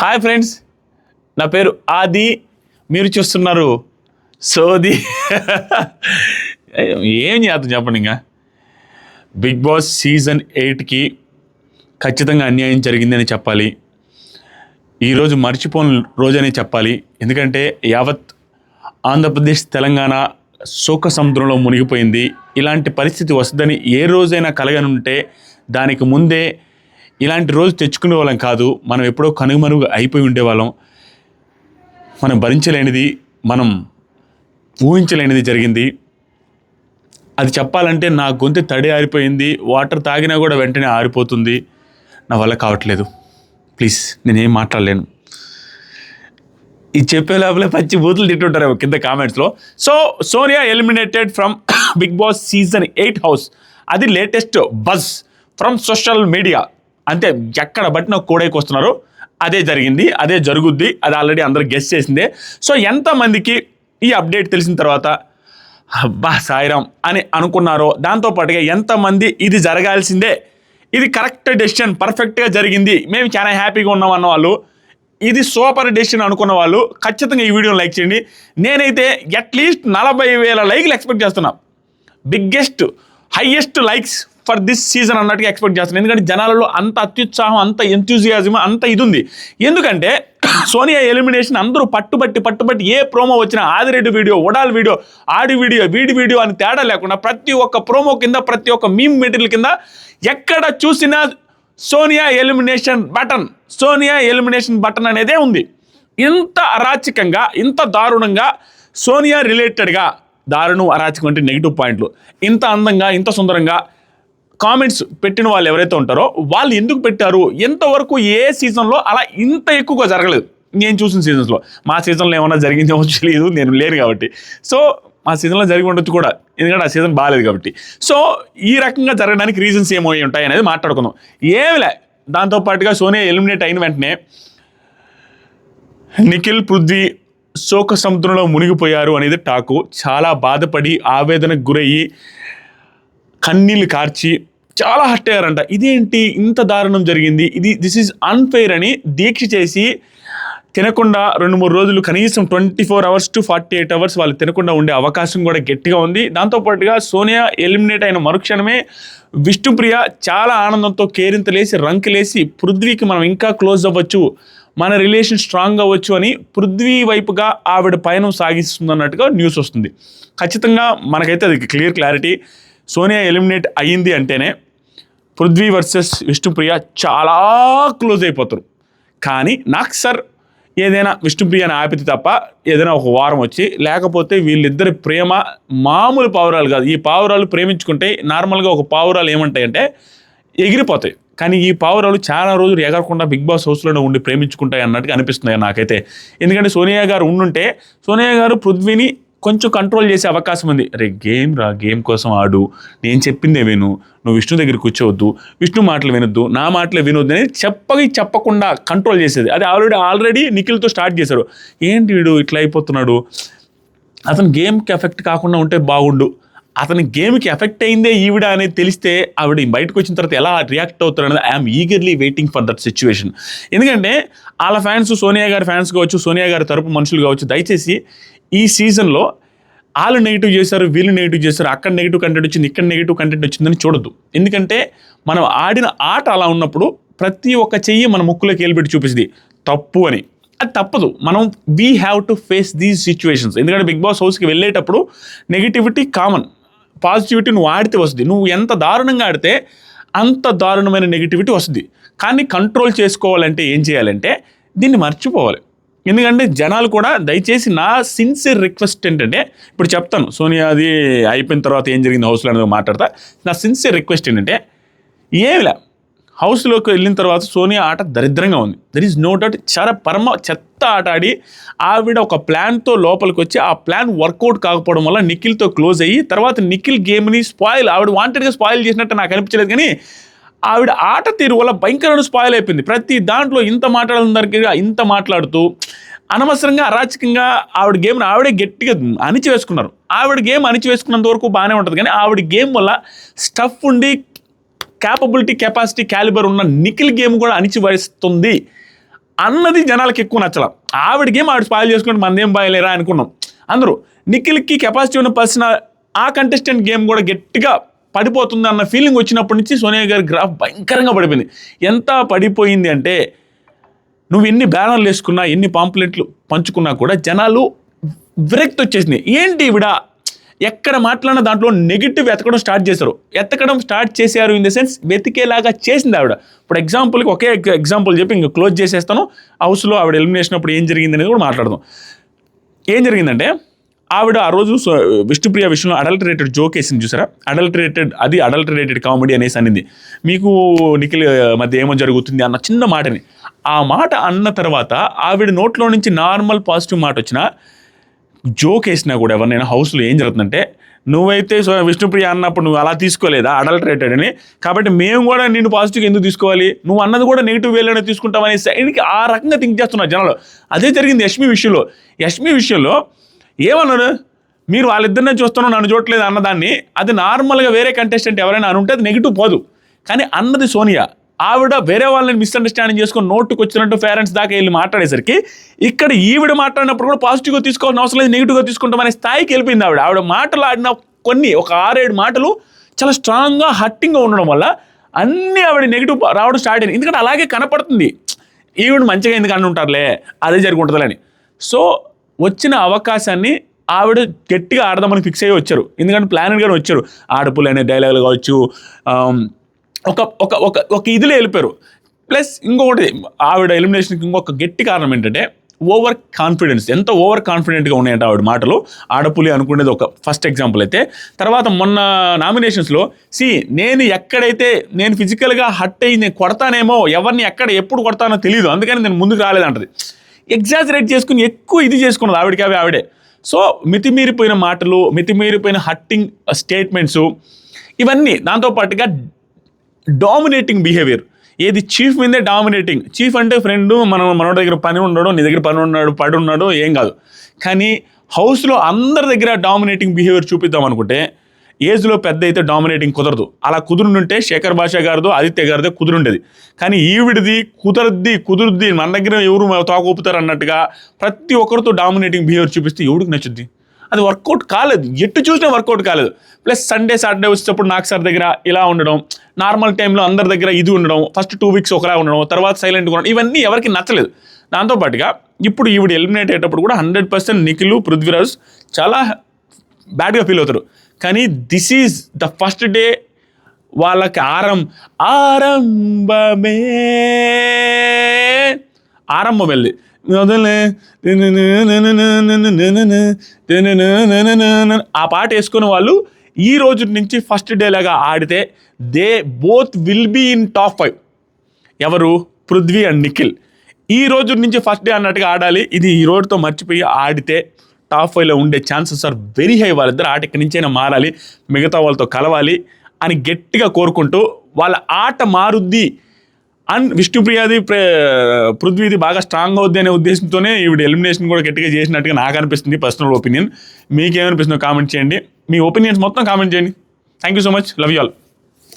Hi friends నా పేరు ఆది మీరు చూస్తున్నారు సోది. ఏం చేద్దాం చెప్పండి ఇంకా? బిగ్ బాస్ సీజన్ ఎయిట్కి ఖచ్చితంగా అన్యాయం జరిగిందని చెప్పాలి. ఈరోజు మర్చిపోని రోజని చెప్పాలి. ఎందుకంటే యావత్ ఆంధ్రప్రదేశ్ తెలంగాణ శోక సముద్రంలో మునిగిపోయింది. ఇలాంటి పరిస్థితి వస్తుందని ఏ రోజైనా కలగనుంటే దానికి ముందే ఇలాంటి రోజు తెచ్చుకునే వాళ్ళం కాదు. మనం ఎప్పుడో కనుమరుగు అయిపోయి ఉండేవాళ్ళం. మనం భరించలేనిది మనం ఊహించలేనిది జరిగింది. అది చెప్పాలంటే నా గొంతు తడి ఆరిపోయింది. వాటర్ తాగినా కూడా వెంటనే ఆరిపోతుంది. నా వల్ల కావట్లేదు. ప్లీజ్ నేనేం మాట్లాడలేను. ఇది చెప్పే లోపలే పచ్చి బూతులు తిట్టుంటారు కింద కామెంట్స్లో. So Sonia eliminated from big boss season eight house. అది latest buzz from social media. అంతే ఎక్కడ బట్టిన కోడైకి వస్తున్నారు. అదే జరిగింది అదే జరుగుద్ది అది ఆల్రెడీ అందరూ గెస్ట్ చేసిందే. సో ఎంతమందికి ఈ అప్డేట్ తెలిసిన తర్వాత అబ్బా సాయిరాం అని అనుకున్నారో దాంతోపాటుగా ఎంతమంది ఇది జరగాల్సిందే ఇది కరెక్ట్ డెసిషన్ పర్ఫెక్ట్గా జరిగింది మేము చాలా హ్యాపీగా ఉన్నాం అన్న వాళ్ళు ఇది సూపర్ డెసిషన్ అనుకున్న వాళ్ళు ఖచ్చితంగా ఈ వీడియోని లైక్ చేయండి. నేనైతే అట్లీస్ట్ నలభై వేల లైక్లు ఎక్స్పెక్ట్ చేస్తున్నా. Biggest highest likes for this season అన్నట్టుగా ఎక్స్పెక్ట్ చేస్తున్నాను. ఎందుకంటే జనాలలో అంత అత్యుత్సాహం అంత ఎంతూజియాజం అంత ఇది ఉంది ఎందుకంటే సోనియా ఎలిమినేషన్ అందరూ పట్టుబట్టి పట్టుబట్టి ఏ ప్రోమో వచ్చినా ఆదిరెడ్డి వీడియో ఒడాల్ వీడియో ఆడి వీడియో వీడి వీడియో అని తేడా లేకుండా ప్రతి ఒక్క ప్రోమో కింద ప్రతి ఒక్క మీమ్ మెటీరియల్ కింద ఎక్కడ చూసినా Sonia elimination button Sonia elimination button అనేదే ఉంది. ఇంత అరాచకంగా ఇంత దారుణంగా సోనియా రిలేటెడ్గా దారుణం అరాచకం అంటే నెగిటివ్ పాయింట్లు ఇంత అందంగా ఇంత సుందరంగా కామెంట్స్ పెట్టిన వాళ్ళు ఎవరైతే ఉంటారో వాళ్ళు ఎందుకు పెట్టారు? ఎంతవరకు ఏ సీజన్లో అలా ఇంత ఎక్కువగా జరగలేదు? నేను చూసిన సీజన్స్లో మా సీజన్లో ఏమైనా జరిగిందేమో తెలియదు నేను లేను కాబట్టి. సో మా సీజన్లో జరిగి ఉండొచ్చు కూడా. ఎందుకంటే ఆ సీజన్ బాగాలేదు కాబట్టి. సో ఈ రకంగా జరగడానికి రీజన్స్ ఏమో ఉంటాయి అనేది మాట్లాడుకుందాం. ఏమిలే దాంతోపాటుగా సోనియా ఎలిమినేట్ అయిన వెంటనే నిఖిల్ పృథ్వీ శోక సముద్రంలో మునిగిపోయారు అనేది టాకు. చాలా బాధపడి ఆవేదనకు గురయ్యి కన్నీళ్ళు కార్చి చాలా హర్ట్ అయ్యారంట. ఇదేంటి ఇంత దారుణం జరిగింది? ఇది దిస్ ఈజ్ అన్ఫెయిర్ అని దీక్ష చేసి తినకుండా రెండు మూడు రోజులు కనీసం twenty four hours to forty eight hours వాళ్ళు తినకుండా ఉండే అవకాశం కూడా గట్టిగా ఉంది. దాంతోపాటుగా సోనియా ఎలిమినేట్ అయిన మరుక్షణమే విష్ణుప్రియ చాలా ఆనందంతో కేరింతలేసి రంకులేసి పృథ్వీకి మనం ఇంకా క్లోజ్ అవ్వచ్చు మన రిలేషన్ స్ట్రాంగ్ అవ్వచ్చు అని పృథ్వీ వైపుగా ఆవిడ పయనం సాగిస్తుందన్నట్టుగా న్యూస్ వస్తుంది. ఖచ్చితంగా మనకైతే అది క్లియర్ క్లారిటీ. సోనియా ఎలిమినేట్ అయ్యింది అంటేనే పృథ్వీ వర్సెస్ విష్ణుప్రియ చాలా క్లోజ్ అయిపోతారు. కానీ నాకు సార్ ఏదైనా విష్ణుప్రియని ఆపితే తప్ప ఏదైనా ఒక వారం వచ్చి లేకపోతే వీళ్ళిద్దరి ప్రేమ మామూలు పావురాలు కాదు. ఈ పావురాలు ప్రేమించుకుంటే నార్మల్గా ఒక పావురాలు ఏమంటాయంటే ఎగిరిపోతాయి. కానీ ఈ పావురాలు చాలా రోజులు ఎగరకుండా బిగ్ బాస్ హౌస్లోనే ఉండి ప్రేమించుకుంటాయి అన్నట్టుగా అనిపిస్తున్నాయి నాకైతే. ఎందుకంటే సోనియా గారు ఉండుంటే సోనియా గారు పృథ్వీని కొంచెం కంట్రోల్ చేసే అవకాశం ఉంది. అరే గేమ్ రా గేమ్ కోసం ఆడు. నేను చెప్పిందే విను. నువ్వు విష్ణు దగ్గర కూర్చోవద్దు విష్ణు మాటలు వినొద్దు. నా మాటలు వినొద్దు అని చెప్పగి చెప్పకుండా కంట్రోల్ చేసేది. అది ఆల్రెడీ ఆల్రెడీ నిఖిల్తో స్టార్ట్ చేశారు. ఏంటి వీడు ఇట్లా అయిపోతున్నాడు? అతను గేమ్కి ఎఫెక్ట్ కాకుండా ఉంటే బాగుండు. అతని గేమ్కి ఎఫెక్ట్ అయిందే ఈవిడ అనేది తెలిస్తే ఆవిడ బయటకు వచ్చిన తర్వాత ఎలా రియాక్ట్ అవుతారు అనేది I'm eagerly waiting for that situation ఎందుకంటే వాళ్ళ ఫ్యాన్స్ సోనియా గారి ఫ్యాన్స్ కావచ్చు సోనియా గారి తరపు మనుషులు కావచ్చు దయచేసి ఈ సీజన్లో వాళ్ళు నెగిటివ్ చేశారు వీళ్ళు నెగిటివ్ చేశారు అక్కడ నెగిటివ్ కంటెంట్ వచ్చింది ఇక్కడ నెగిటివ్ కంటెంట్ వచ్చిందని చూడద్దు. ఎందుకంటే మనం ఆడిన ఆట అలా ఉన్నప్పుడు ప్రతి ఒక్క చెయ్యి మన ముక్కులోకి వెళ్ళిపెట్టి చూపిస్తుంది. తప్పు అని. అది తప్పదు. మనం we have to face these situations ఎందుకంటే బిగ్ బాస్ హౌస్కి వెళ్ళేటప్పుడు నెగిటివిటీ కామన్ పాజిటివిటీ నువ్వు ఆడితే వస్తుంది. నువ్వు ఎంత దారుణంగా ఆడితే అంత దారుణమైన నెగిటివిటీ వస్తుంది. కానీ కంట్రోల్ చేసుకోవాలంటే ఏం చేయాలంటే దీన్ని మర్చిపోవాలి. ఎందుకంటే జనాలు కూడా దయచేసి నా సిన్సియర్ రిక్వెస్ట్ ఏంటంటే ఇప్పుడు చెప్తాను. సోనియాది అయిపోయిన తర్వాత ఏం జరిగింది? హౌస్లో అనేది మాట్లాడతా. నా సిన్సియర్ రిక్వెస్ట్ ఏంటంటే ఏమిలా హౌస్లోకి వెళ్ళిన తర్వాత సోనియా ఆట దరిద్రంగా ఉంది. దర్ ఈజ్ నో డౌట్ చాలా పరమ చెత్త ఆట ఆడి ఆవిడ ఒక ప్లాన్తో లోపలికి వచ్చి ఆ ప్లాన్ వర్కౌట్ కాకపోవడం వల్ల నిఖిల్తో క్లోజ్ అయ్యి తర్వాత నిఖిల్ గేమ్ని స్పాయిల్ ఆవిడ వాంటెడ్గా స్పాయిల్ చేసినట్టు నాకు అనిపించలేదు కానీ ఆవిడ ఆట తీరు వల్ల భయంకరమైన స్పాయిల్ అయిపోయింది. ప్రతి దాంట్లో ఇంత మాట్లాడిన దగ్గర ఇంత మాట్లాడుతూ అనవసరంగా అరాచకంగా ఆవిడ గేమ్ని ఆవిడే గట్టిగా అణిచివేసుకున్నారు. ఆవిడ గేమ్ అణిచివేసుకున్నంత వరకు బాగానే ఉంటుంది కానీ ఆవిడ గేమ్ వల్ల స్టఫ్ ఉండి క్యాపబిలిటీ కెపాసిటీ క్యాలిబర్ ఉన్న నిఖిల్ గేమ్ కూడా అణిచివేస్తుంది. అన్నది జనాలకి ఎక్కువ నచ్చల. ఆవిడ గేమ్ ఆవిడ స్పాయిల్ చేసుకుంటే మనదేం బాయలేరా అనుకున్నాం. అందరూ నిఖిల్కి కెపాసిటీ ఉన్న పర్సన్ ఆ కంటెస్టెంట్ గేమ్ కూడా గట్టిగా పడిపోతుంది అన్న ఫీలింగ్ వచ్చినప్పటి నుంచి సోనియా గారి గ్రాఫ్ భయంకరంగా పడిపోయింది. ఎంత పడిపోయింది అంటే నువ్వు ఎన్ని బ్యానర్లు వేసుకున్నా ఎన్ని పాంప్లెట్లు పంచుకున్నా కూడా జనాలు విరక్తి వచ్చేసింది ఏంటి ఇవిడ ఎక్కడ మాట్లాడిన దాంట్లో నెగిటివ్ ఎతకడం స్టార్ట్ చేశారు. ఎతకడం స్టార్ట్ చేశారు ఇన్ ద సెన్స్ వెతికేలాగా చేసింది ఆవిడ. ఇప్పుడు ఎగ్జాంపుల్కి ఒకే ఎగ్జాంపుల్ చెప్పి ఇంకా క్లోజ్ చేసేస్తాను. హౌస్లో ఆవిడ ఎలిమినేషన్ అప్పుడు ఏం జరిగింది అనేది కూడా మాట్లాడదాం. ఏం జరిగిందంటే ఆవిడ ఆ రోజు విష్ణుప్రియ విషయంలో అడల్టరేటెడ్ జోక్ వేసింది చూసారా? అడల్టరేటెడ్ అది అడల్టరేటెడ్ కామెడీ అనేసి అనింది. మీకు నిఖిల్ మధ్య ఏమో జరుగుతుంది అన్న చిన్న మాటని. ఆ మాట అన్న తర్వాత ఆవిడ నోట్లో నుంచి నార్మల్ పాజిటివ్ మాట వచ్చినా జోక్ వేసినా కూడా ఎవరినైనా హౌస్లో ఏం జరుగుతుందంటే నువ్వైతే విష్ణుప్రియ అన్నప్పుడు నువ్వు అలా తీసుకోలేదా? అడల్టరేటెడ్ అని. కాబట్టి మేము కూడా నిన్ను పాజిటివ్గా ఎందుకు తీసుకోవాలి? నువ్వు అన్నది కూడా నెగిటివ్ వేలోనే తీసుకుంటావని సైడ్కి ఆ రకంగా థింక్ చేస్తున్నారు జనాలు. అదే జరిగింది యష్మి విషయంలో. యష్మి విషయంలో ఏమన్నాడు? మీరు వాళ్ళిద్దరినే చూస్తున్నావు నన్ను చూడట్లేదు అన్నదాన్ని. అది నార్మల్గా వేరే కంటెస్టెంట్ ఎవరైనా అనుంటే అది నెగిటివ్ పోదు. కానీ అన్నది సోనియా. ఆవిడ వేరే వాళ్ళని మిస్అండర్స్టాండింగ్ చేసుకొని నోటుకు వచ్చినట్టు పేరెంట్స్ దాకా వెళ్ళి మాట్లాడేసరికి ఇక్కడ ఈవిడ మాట్లాడినప్పుడు కూడా పాజిటివ్గా తీసుకోవాల్సిన అవసరం లేదు నెగిటివ్గా తీసుకుంటామనే స్థాయికి వెళ్ళిపోయింది ఆవిడ. ఆవిడ మాటలు ఆడిన కొన్ని ఒక ఆరేడు మాటలు చాలా స్ట్రాంగ్గా హట్టింగ్గా ఉండడం వల్ల అన్నీ ఆవిడ నెగిటివ్ రావడం స్టార్ట్ అయింది. ఎందుకంటే అలాగే కనపడుతుంది. ఈవిడ మంచిగా ఎందుకు అని ఉంటారులే అదే జరుగుంటుందని సో వచ్చిన అవకాశాన్ని ఆవిడ గట్టిగా ఆడదామని ఫిక్స్ అయ్యి వచ్చారు. ఎందుకంటే ప్లానర్గానే వచ్చారు. ఆడపులు అనే డైలాగులు కావచ్చు ఒక ఒక ఒక ఒక ఇదిలో వెళ్ళిపోయారు. ప్లస్ ఇంకొకటి ఆవిడ ఎలిమినేషన్కి ఇంకొక గట్టి కారణం ఏంటంటే ఓవర్ కాన్ఫిడెన్స్ ఎంత ఓవర్ కాన్ఫిడెంట్గా ఉన్నాయంటే ఆవిడ మాటలు. ఆడపులి అనుకునేది ఒక ఫస్ట్ ఎగ్జాంపుల్ అయితే. తర్వాత మొన్న నామినేషన్స్లో సి నేను ఎక్కడైతే నేను ఫిజికల్గా హట్ అయ్యి నేను కొడతానేమో ఎవరిని ఎక్కడ ఎప్పుడు కొడతానో తెలియదు అందుకని నేను ముందుకు రాలేదంటది ఎగ్జాజరేట్ చేసుకుని ఎక్కువ ఇది చేసుకున్నది ఆవిడకి అవి ఆవిడే. సో మితిమీరిపోయిన మాటలు మితిమీరిపోయిన హట్టింగ్ స్టేట్మెంట్స్ ఇవన్నీ దాంతోపాటుగా డామినేటింగ్ బిహేవియర్ ఏది చీఫ్ మీదే డామినేటింగ్ చీఫ్ అంటే ఫ్రెండ్ మనం మనోడి దగ్గర పని ఉండడు నీ దగ్గర పని ఉన్నాడు పడి ఉన్నాడు ఏం కాదు. కానీ హౌస్లో అందరి దగ్గర డామినేటింగ్ బిహేవియర్ చూపిద్దాం అనుకుంటే ఏజ్లో పెద్ద అయితే డామినేటింగ్ కుదరదు. అలా కుదురుంటే శేఖర్ భాష గారిదో ఆదిత్య గారిదో కుదురుండేది. కానీ ఈవిడిది కుదరద్ది కుదురుద్ది మన దగ్గర ఎవరు తోకొపుతారు అన్నట్టుగా ప్రతి ఒక్కరితో డామినేటింగ్ బిహేవియర్ చూపిస్తే ఎవడికి నచ్చుద్ది? అది వర్కౌట్ కాలేదు. ఎటు చూసినా వర్కౌట్ కాలేదు. ప్లస్ సండే సాటర్డే వచ్చేటప్పుడు నాకు సార్ దగ్గర ఇలా ఉండడం నార్మల్ టైంలో అందరి దగ్గర ఇది ఉండడం ఫస్ట్ టూ వీక్స్ ఒకలా ఉండడం తర్వాత సైలెంట్గా ఉండడం ఇవన్నీ ఎవరికి నచ్చలేదు. దాంతోపాటుగా ఇప్పుడు ఈవిడ ఎలిమినేట్ అయ్యేటప్పుడు కూడా హండ్రెడ్ పర్సెంట్ నిఖిల్ పృథ్వీరాజ్ చాలా బ్యాడ్గా ఫీల్ అవుతారు. కానీ this is the first day వాళ్ళకి ఆరం ఆరంభమే. ఆరంభం వెళ్ళి ఆ పాట వేసుకున్న వాళ్ళు ఈ రోజు నుంచి ఫస్ట్ డే లాగా ఆడితే they both will be in top five ఎవరు? పృథ్వీ అండ్ నిఖిల్. ఈ రోజు నుంచి ఫస్ట్ డే అన్నట్టుగా ఆడాలి. ఇది ఈ రోజుతో మర్చిపోయి ఆడితే టాప్ ఫైవ్లో ఉండే ఛాన్సెస్ ఆర్ వెరీ హై వాళ్ళిద్దరు ఆట ఇక్కడి నుంచైనా మారాలి. మిగతా వాళ్ళతో కలవాలి అని గట్టిగా కోరుకుంటూ వాళ్ళ ఆట మారుద్ది అండ్ విష్ణుప్రియాది పృథ్వీది బాగా స్ట్రాంగ్ అవుద్ది అనే ఉద్దేశంతోనే ఈవిడ ఎలిమినేషన్ కూడా గట్టిగా చేసినట్టుగా నాకు అనిపిస్తుంది పర్సనల్ ఒపీనియన్ మీకేమనిపిస్తుందో కామెంట్ చేయండి. మీ ఒపీనియన్స్ మొత్తం కామెంట్ చేయండి. Thank you so much love you all